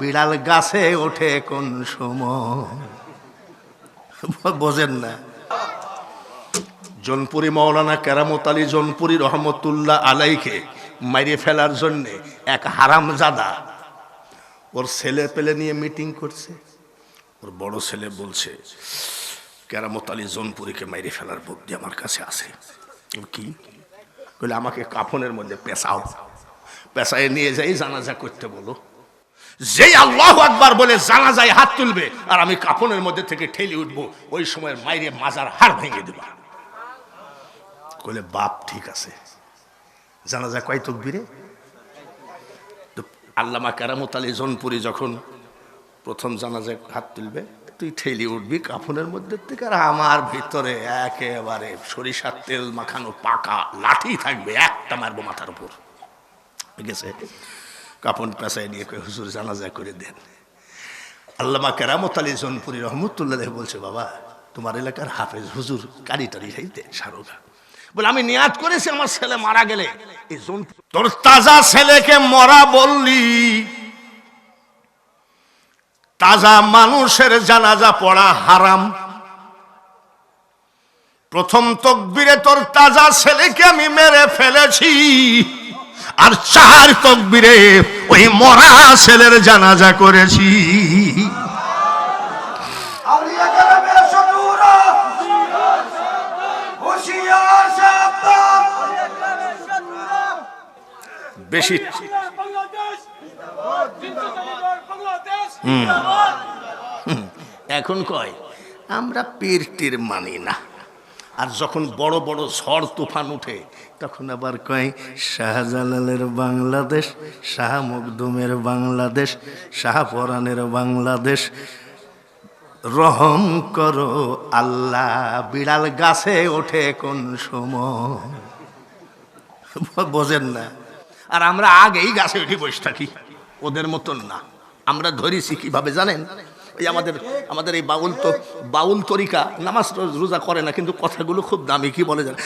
বিড়াল গাছে ওঠে কোন সময়? বোঝেন না। জনপুরি মৌলানা কেরামত আলী জনপুরি রহমতুল্লাহ আলাইকে মাইরে ফেলার জন্যে এক হারাম জাদা ওর ছেলে পেলে নিয়ে মিটিং করছে। ওর বড় ছেলে বলছে, কেরামত আলী জনপুরিকে মাইরে ফেলার বুদ্ধি আমার কাছে আছে। কি? বলে আমাকে কাফনের মধ্যে পেশাও পেশায় নিয়ে যাই, জানাজা করতে বলো। যেই আল্লাহ আকবার বলে জানা যায় হাত তুলবে, আর আমি কাফনের মধ্যে থেকে ঠেলে উঠবো, ওই সময় মাইরে মাজার হাড় ভেঙে দেবা। কইলে, বাপ, ঠিক আছে। জানা যায় কয় তকবিরে? আল্লামা কেরামত আলী জনপুরি যখন প্রথম জানাজায় হাত তুলবে, তুই ঠেলি উঠবি কাফনের মধ্যে থেকে, আর আমার ভিতরে একেবারে সরিষার তেল মাখানো পাকা লাঠি থাকবে, একটা মারবো মাথার উপর। ঠিক আছে? কাপন পেশায় নিয়ে হুজুর জানাজা করে দেন। আল্লামা কেরামত আলী জনপুরি রহমতুল্লাহ বলছে, বাবা, তোমার এলাকার হাফেজ হুজুর কারি টারি দেন সারোগা। বলে, আমি নিয়াদ করেছি, আমার ছেলে মারা গেলে। এই তোর তাজা ছেলেকে মরা বললি। তাজা মানুষের জানাজা পড়া হারাম। প্রথম তকবিরে তোর তাজা ছেলেকে আমি মেরে ফেলেছি। আর চার তকবিরে ওই মরা ছেলের জানাজা করেছি। বেশি। এখন কয়, আমরা পীর টির মানি না। আর যখন বড় বড় ঝড়, তুফান উঠে, তখন আবার কয়, শাহজালালের বাংলাদেশ, শাহ মকদুমের বাংলাদেশ শাহপরানের বাংলাদেশ। রহম করো আল্লাহ, বিড়াল গাছে ওঠে কোন সময়। বোঝেন না। আর আমরা আগেই গাছে উঠে বসে থাকি। ওদের মতন না। আমরা ধরেছি কীভাবে জানেন? ওই আমাদের আমাদের এই বাউল তো, বাউল তরিকা নামাজ রোজা করে না, কিন্তু কথাগুলো খুব দামি, কি বলে জানেন